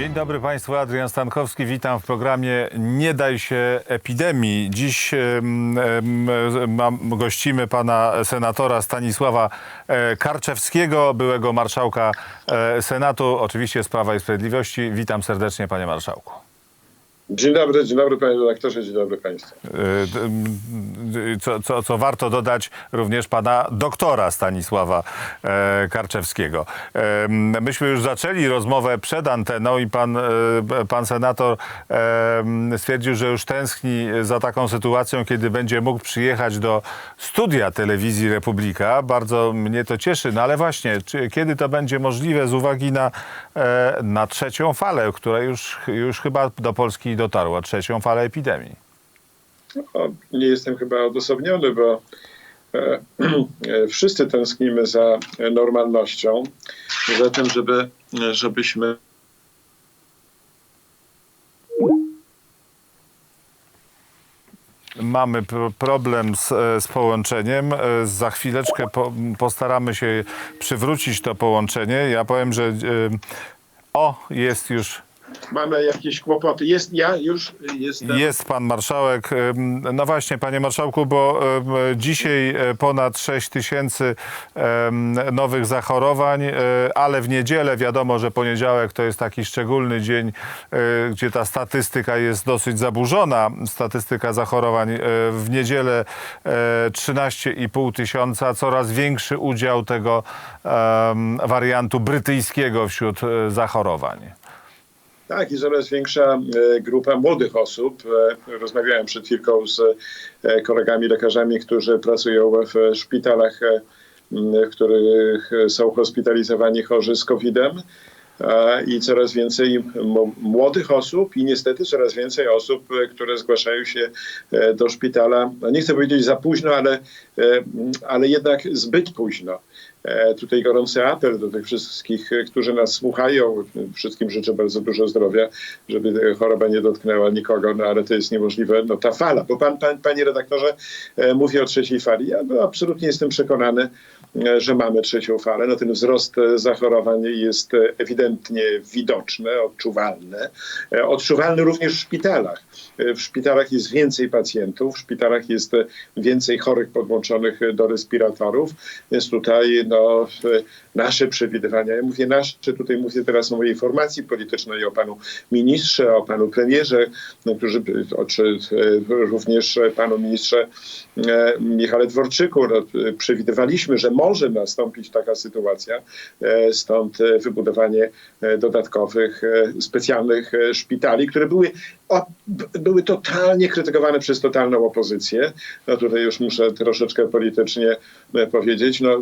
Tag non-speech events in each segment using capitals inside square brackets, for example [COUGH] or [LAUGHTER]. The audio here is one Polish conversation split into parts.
Dzień dobry Państwu, Adrian Stankowski. Witam w programie Nie daj się epidemii. Dziś gościmy pana senatora Stanisława e, Karczewskiego, byłego marszałka e, Senatu, oczywiście z Prawa i Sprawiedliwości. Witam serdecznie panie marszałku. Dzień dobry, dzień dobry panie redaktorze, dzień dobry państwu. E, Co, co, co warto dodać, również pana doktora Stanisława e, Karczewskiego. E, myśmy już zaczęli rozmowę przed anteną i pan, pan senator stwierdził, że już tęskni za taką sytuacją, kiedy będzie mógł przyjechać do studia telewizji Republika. Bardzo mnie to cieszy, no ale właśnie, czy, kiedy to będzie możliwe z uwagi na, na trzecią falę, która już, już chyba do Polski dotarła, trzecią falę epidemii. O, nie jestem chyba odosobniony, bo e, [CLEARS THROAT] e, wszyscy tęsknimy za normalnością, za tym, żeby, żebyśmy Mamy pro- problem z, e, z połączeniem. E, Za chwileczkę po, postaramy się przywrócić to połączenie. Ja powiem, że o, jest już mamy jakieś kłopoty. Jest, ja już jestem. Jest pan marszałek. No właśnie, panie marszałku, bo dzisiaj e, ponad 6 tysięcy nowych zachorowań, e, ale w niedzielę wiadomo, że poniedziałek to jest taki szczególny dzień, e, gdzie ta statystyka jest dosyć zaburzona. Statystyka zachorowań w niedzielę e, 13,5 tysiąca, coraz większy udział tego wariantu brytyjskiego wśród zachorowań. Tak, i coraz większa e, grupa młodych osób. E, Rozmawiałem przed chwilką z e, kolegami lekarzami, którzy pracują w szpitalach, w których są hospitalizowani chorzy z COVID-em. E, I coraz więcej młodych osób i niestety coraz więcej osób, e, które zgłaszają się e, do szpitala, no nie chcę powiedzieć za późno, ale, ale jednak zbyt późno. Tutaj gorący apel do tych wszystkich, którzy nas słuchają. Wszystkim życzę bardzo dużo zdrowia, żeby choroba nie dotknęła nikogo, no ale to jest niemożliwe. No ta fala, bo pan, pan panie redaktorze, mówi o trzeciej fali. Ja no, absolutnie jestem przekonany, że mamy trzecią falę. No ten wzrost zachorowań jest e, ewidentnie widoczny, odczuwalny. E, Odczuwalny również w szpitalach. E, W szpitalach jest więcej pacjentów, w szpitalach jest e, więcej chorych podłączonych do respiratorów, więc tutaj no, nasze przewidywania, ja mówię nasze, tutaj mówię teraz o mojej formacji politycznej, o panu ministrze, o panu premierze, no, którzy, czy również panu ministrze Michale Dworczyku, no, przewidywaliśmy, że może nastąpić taka sytuacja, stąd wybudowanie dodatkowych e, specjalnych e, szpitali, które były, były totalnie krytykowane przez totalną opozycję. No tutaj już muszę troszeczkę politycznie e, powiedzieć, no, e,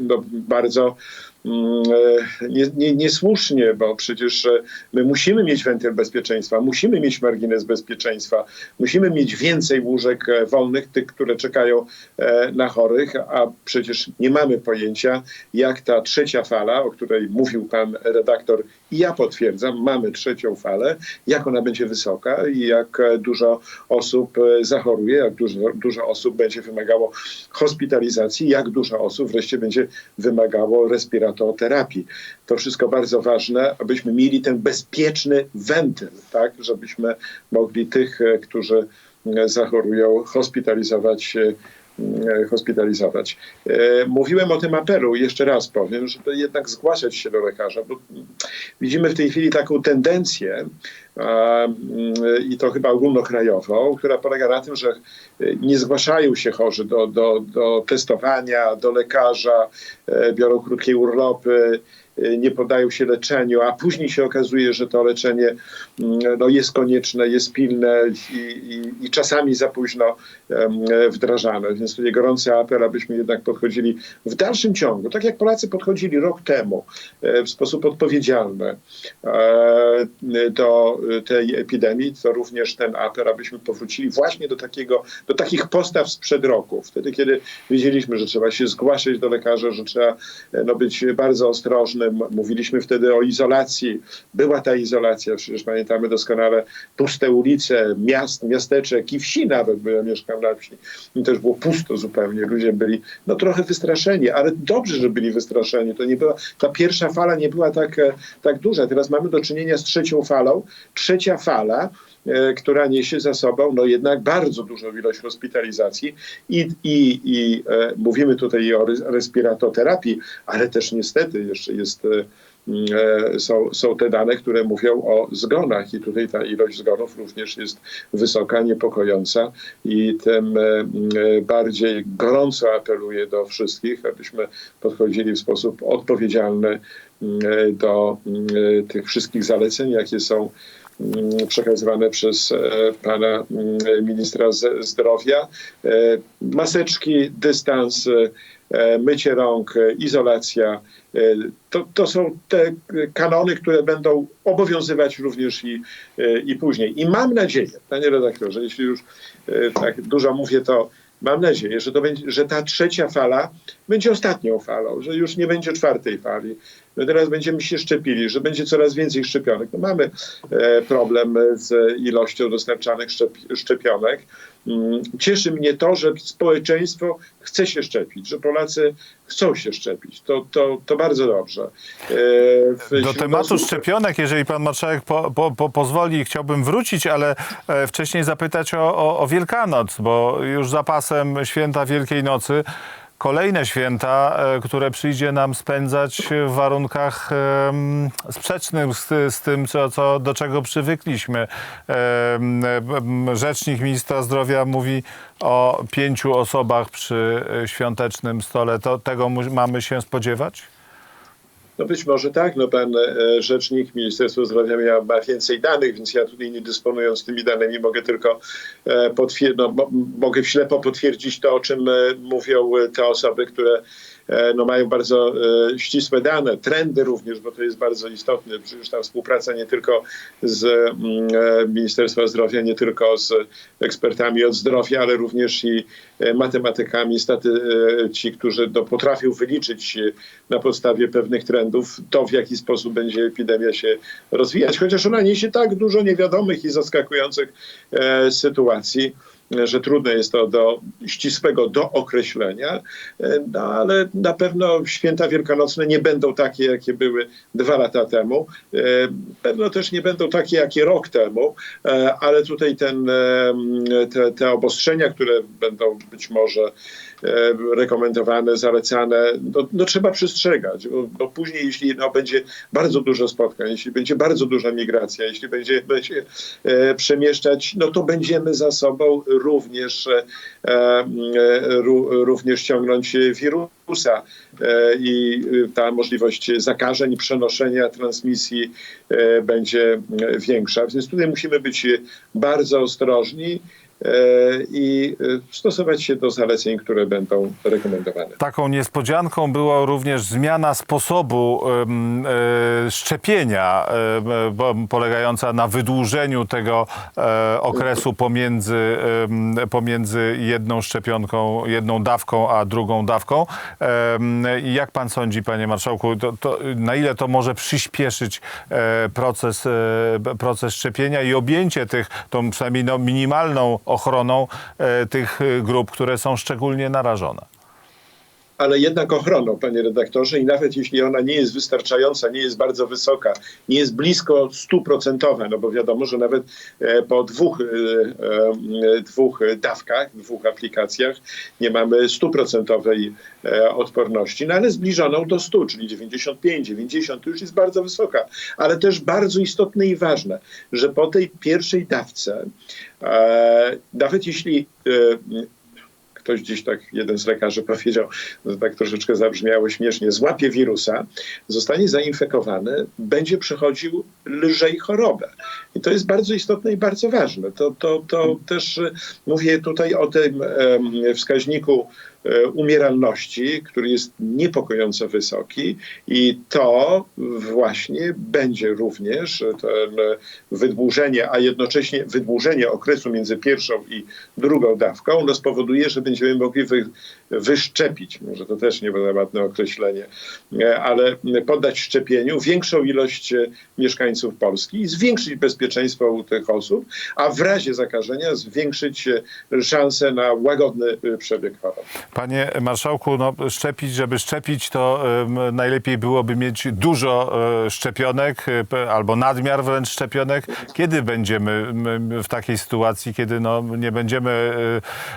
no bardzo e, nie, nie, niesłusznie, bo przecież e, my musimy mieć wentyl bezpieczeństwa, musimy mieć margines bezpieczeństwa, musimy mieć więcej łóżek e, wolnych, tych, które czekają e, na chorych, a przecież nie mamy pojęcia, jak ta trzecia fala, o której mówił pan redaktor i ja potwierdzam, mamy trzecią falę, jak ona będzie wysoka i jak e, dużo osób e, zachoruje, jak dużo, dużo osób będzie wymagało hospitalizacji, jak dużo osób wreszcie będzie wymagało respiratoterapii. To wszystko bardzo ważne, abyśmy mieli ten bezpieczny wentyl, tak, żebyśmy mogli tych, e, którzy e, zachorują, hospitalizować hospitalizować. E, Mówiłem o tym apelu, jeszcze raz powiem, żeby jednak zgłaszać się do lekarza, bo widzimy w tej chwili taką tendencję mm, i to chyba ogólnokrajową, która polega na tym, że e, nie zgłaszają się chorzy do, do, do testowania, do lekarza, e, biorą krótkie urlopy, e, nie podają się leczeniu, a później się okazuje, że to leczenie mm, no, jest konieczne, jest pilne i, i, i czasami za późno wdrażane. Więc tutaj gorący apel, abyśmy jednak podchodzili w dalszym ciągu, tak jak Polacy podchodzili rok temu, e, w sposób odpowiedzialny e, do tej epidemii, to również ten apel, abyśmy powrócili właśnie do takiego, do takich postaw sprzed roku. Wtedy, kiedy wiedzieliśmy, że trzeba się zgłaszać do lekarza, że trzeba e, no, być bardzo ostrożnym, mówiliśmy wtedy o izolacji. Była ta izolacja, przecież pamiętamy doskonale puste ulice, miast, miasteczek i wsi nawet, bo ja mieszkam na wsi. I też było pusto zupełnie. Ludzie byli no trochę wystraszeni, ale dobrze, że byli wystraszeni. To nie była, ta pierwsza fala nie była tak, e, tak duża. Teraz mamy do czynienia z trzecią falą. Trzecia fala która niesie za sobą no jednak bardzo dużą ilość hospitalizacji i, i, i e, mówimy tutaj o res- respiratoterapii, ale też niestety jeszcze jest, e, e, są, są te dane, które mówią o zgonach i tutaj ta ilość zgonów również jest wysoka, niepokojąca i tym e, e, bardziej gorąco apeluję do wszystkich, abyśmy podchodzili w sposób odpowiedzialny e, do e, tych wszystkich zaleceń, jakie są przekazywane przez e, pana mm, ministra zdrowia. E, Maseczki, dystans, e, mycie rąk, izolacja. To, to są te kanony, które będą obowiązywać również i, i później. I mam nadzieję, panie redaktorze, jeśli już tak dużo mówię, to mam nadzieję, że, to będzie, że ta trzecia fala będzie ostatnią falą, że już nie będzie czwartej fali. My teraz będziemy się szczepili, że będzie coraz więcej szczepionek. No mamy e, problem z ilością dostarczanych szczep- szczepionek. Mm, Cieszy mnie to, że społeczeństwo chce się szczepić, że Polacy chcą się szczepić. To, to, to bardzo dobrze. E, w- Do tematu osób- szczepionek, jeżeli pan marszałek po, po, po, pozwoli, chciałbym wrócić, ale e, wcześniej zapytać o, o, o Wielkanoc, bo już za pasem święta Wielkiej Nocy kolejne święta, e, które przyjdzie nam spędzać w warunkach sprzecznych z, z tym, co, co, do czego przywykliśmy. Rzecznik ministra zdrowia mówi o pięciu osobach przy e, świątecznym stole. To tego mamy się spodziewać? No być może tak, no pan e, rzecznik Ministerstwa Zdrowia miał, ma więcej danych, więc ja tutaj nie dysponując tymi danymi mogę tylko e, potwier- no, mo- mogę ślepo potwierdzić to, o czym e, mówią te osoby, które no, mają bardzo e, ścisłe dane, trendy również, bo to jest bardzo istotne. Przecież ta współpraca nie tylko z mm, e, Ministerstwa Zdrowia, nie tylko z ekspertami od zdrowia, ale również i e, matematykami, staty, e, ci, którzy no, potrafią wyliczyć e, na podstawie pewnych trendów to, w jaki sposób będzie epidemia się rozwijać, chociaż ona niesie tak dużo niewiadomych i zaskakujących e, sytuacji, e, że trudne jest to do ścisłego dookreślenia, e, no, ale na pewno święta wielkanocne nie będą takie, jakie były dwa lata temu. E, Pewno też nie będą takie, jakie rok temu, e, ale tutaj ten, te, te obostrzenia, które będą być może rekomendowane, zalecane, no, no trzeba przestrzegać, bo, bo później, jeśli no, będzie bardzo dużo spotkań, jeśli będzie bardzo duża migracja, jeśli będzie, będzie e, przemieszczać, no to będziemy za sobą również, e, e, ró, również ciągnąć wirusa e, i ta możliwość zakażeń, przenoszenia, transmisji e, będzie e, większa. Więc tutaj musimy być bardzo ostrożni e, i e, stosować się do zaleceń, które będą rekomendowane. Taką niespodzianką była również zmiana sposobu e, szczepienia, polegająca na wydłużeniu tego e, okresu pomiędzy, pomiędzy jedną szczepionką, jedną dawką, a drugą dawką. Jak pan sądzi, panie marszałku, to, to, na ile to może przyspieszyć e, proces, e, proces szczepienia i objęcie tych, tą przynajmniej no, minimalną ochroną e, tych e, grup, które są szczególnie narażone? Ale jednak ochroną, panie redaktorze, i nawet jeśli ona nie jest wystarczająca, nie jest bardzo wysoka, nie jest blisko stuprocentowa, no bo wiadomo, że nawet e, po dwóch, e, e, dwóch dawkach, dwóch aplikacjach nie mamy stuprocentowej odporności, no ale zbliżoną do 100, czyli 95, 90 to już jest bardzo wysoka, ale też bardzo istotne i ważne, że po tej pierwszej dawce, nawet jeśli ktoś gdzieś tak, jeden z lekarzy powiedział, że tak troszeczkę zabrzmiało śmiesznie, złapie wirusa, zostanie zainfekowany, będzie przechodził lżej chorobę. I to jest bardzo istotne i bardzo ważne. To, to, to też e, mówię tutaj o tym wskaźniku umieralności, który jest niepokojąco wysoki i to właśnie będzie również ten wydłużenie, a jednocześnie wydłużenie okresu między pierwszą i drugą dawką, no spowoduje, że będziemy mogli wy, wyszczepić, może to też nie będzie ładne określenie, e, ale poddać szczepieniu większą ilość e, mieszkańców Polski i zwiększyć bezpieczeństwo u tych osób, a w razie zakażenia zwiększyć e, szanse na łagodny e, przebieg choroby. Panie marszałku, no, szczepić, żeby szczepić, to em, najlepiej byłoby mieć dużo e, szczepionek p- albo nadmiar wręcz szczepionek. Kiedy będziemy m, w takiej sytuacji, kiedy no, nie będziemy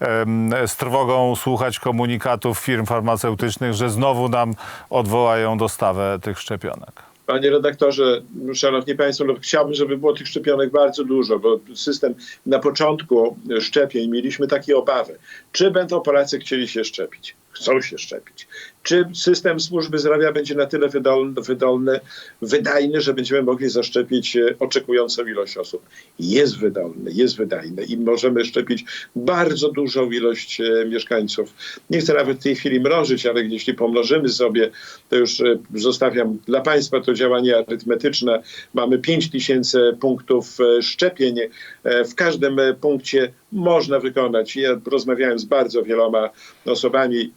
e, em, z trwogą słuchać komunikatów firm farmaceutycznych, że znowu nam odwołają dostawę tych szczepionek? Panie redaktorze, szanowni państwo, no chciałbym, żeby było tych szczepionek bardzo dużo, bo system na początku szczepień mieliśmy takie obawy. Czy będą Polacy chcieli się szczepić? Chcą się szczepić. Czy system służby zdrowia będzie na tyle wydolny, wydolny wydajny, że będziemy mogli zaszczepić e, oczekującą ilość osób? Jest wydolny, jest wydajny i możemy szczepić bardzo dużą ilość e, mieszkańców. Nie chcę nawet w tej chwili mrożyć, ale jeśli pomnożymy sobie, to już e, zostawiam dla Państwa to działanie arytmetyczne. Mamy 5 tysięcy punktów szczepień. W każdym punkcie można wykonać. Ja rozmawiałem z bardzo wieloma osobami.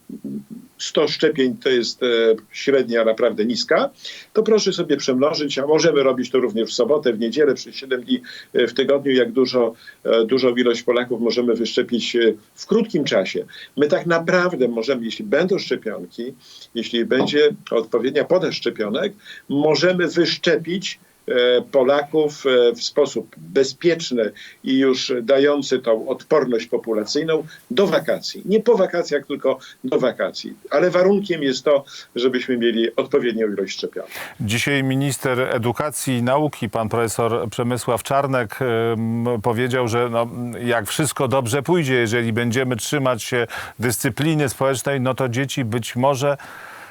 100 szczepień to jest e, średnia naprawdę niska, to proszę sobie przemnożyć, a możemy robić to również w sobotę, w niedzielę, przez 7 dni e, w tygodniu, jak dużo, e, dużą ilość Polaków możemy wyszczepić w krótkim czasie. My tak naprawdę możemy, jeśli będą szczepionki, jeśli będzie odpowiednia podaż szczepionek, możemy wyszczepić Polaków e, w sposób bezpieczny i już dający tą odporność populacyjną do wakacji. Nie po wakacjach, tylko do wakacji. Ale warunkiem jest to, żebyśmy mieli odpowiednią ilość szczepionek. Dzisiaj minister edukacji i nauki, pan profesor Przemysław Czarnek, powiedział, że no, jak wszystko dobrze pójdzie, jeżeli będziemy trzymać się dyscypliny społecznej, no to dzieci być może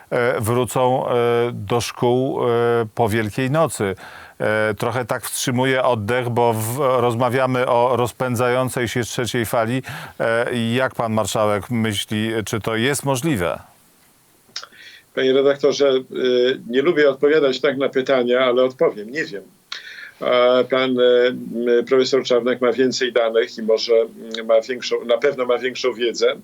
e, wrócą e, do szkół e, po Wielkiej Nocy. E, Trochę tak wstrzymuje oddech, bo w, rozmawiamy o rozpędzającej się trzeciej fali. E, Jak pan marszałek myśli, czy to jest możliwe? Panie redaktorze, y, nie lubię odpowiadać tak na pytania, ale odpowiem. Nie wiem. Pan profesor Czarnek ma więcej danych i może ma większą, na pewno ma większą wiedzę.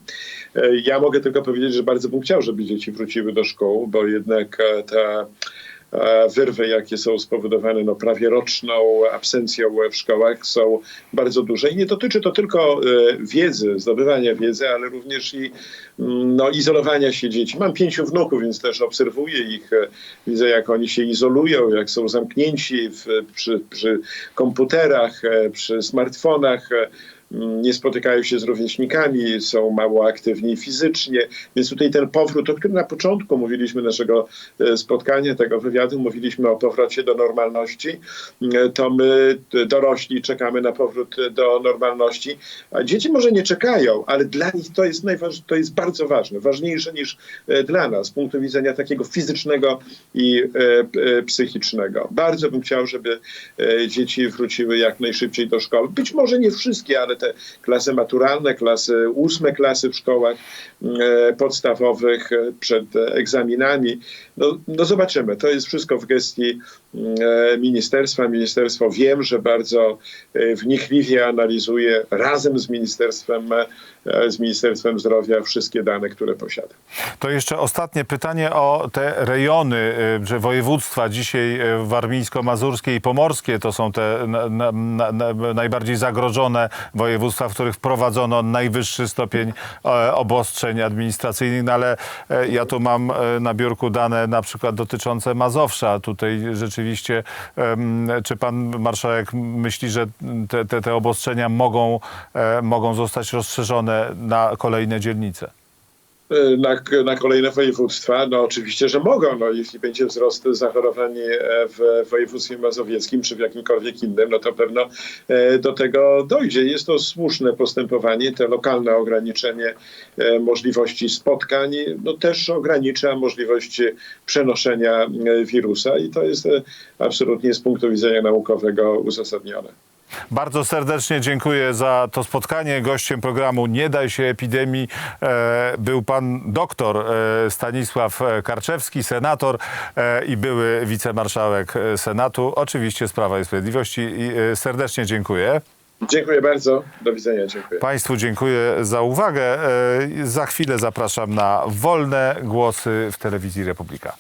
Ja mogę tylko powiedzieć, że bardzo bym chciał, żeby dzieci wróciły do szkół, bo jednak e, ta e, wyrwy, jakie są spowodowane no, prawie roczną absencją w szkołach, są bardzo duże. I nie dotyczy to tylko e, wiedzy, zdobywania wiedzy, ale również i mm, no, izolowania się dzieci. Mam pięciu wnuków, więc też obserwuję ich. e, Widzę, jak oni się izolują, jak są zamknięci w, przy, przy komputerach, e, przy smartfonach. E, Nie spotykają się z rówieśnikami, są mało aktywni fizycznie, więc tutaj ten powrót, o którym na początku mówiliśmy naszego e, spotkania, tego wywiadu, mówiliśmy o powrocie do normalności, e, to my d- dorośli czekamy na powrót do normalności, a dzieci może nie czekają, ale dla nich to jest, najważ- to jest bardzo ważne, ważniejsze niż e, dla nas z punktu widzenia takiego fizycznego i e, e, psychicznego. Bardzo bym chciał, żeby e, dzieci wróciły jak najszybciej do szkoły. Być może nie wszystkie, ale te klasy maturalne, klasy ósme klasy w szkołach e, podstawowych e, przed egzaminami. No, no zobaczymy. To jest wszystko w gestii ministerstwa. Ministerstwo wiem, że bardzo e, wnikliwie analizuje razem z ministerstwem, e, z Ministerstwem Zdrowia wszystkie dane, które posiada. To jeszcze ostatnie pytanie o te rejony, że województwa dzisiaj warmińsko-mazurskie i pomorskie to są te na, na, na, na, najbardziej zagrożone województwa, w których wprowadzono najwyższy stopień e, obostrzeń administracyjnych, no ale e, ja tu mam e, na biurku dane na przykład dotyczące Mazowsza. Tutaj rzeczywiście, em, czy pan marszałek myśli, że te, te, te obostrzenia mogą, e, mogą zostać rozszerzone na kolejne dzielnice? Na, na kolejne województwa? No oczywiście, że mogą. No, jeśli będzie wzrost zachorowań e, w województwie mazowieckim czy w jakimkolwiek innym, no to pewno e, do tego dojdzie. Jest to słuszne postępowanie. Te lokalne ograniczenie e, możliwości spotkań no, też ogranicza możliwość przenoszenia wirusa i to jest absolutnie z punktu widzenia naukowego uzasadnione. Bardzo serdecznie dziękuję za to spotkanie. Gościem programu Nie daj się epidemii e, był pan doktor e, Stanisław Karczewski, senator e, i były wicemarszałek Senatu, oczywiście z Prawa i Sprawiedliwości. I, serdecznie dziękuję. Dziękuję bardzo. Do widzenia. Dziękuję. Państwu dziękuję za uwagę. Za chwilę zapraszam na wolne głosy w telewizji Republika.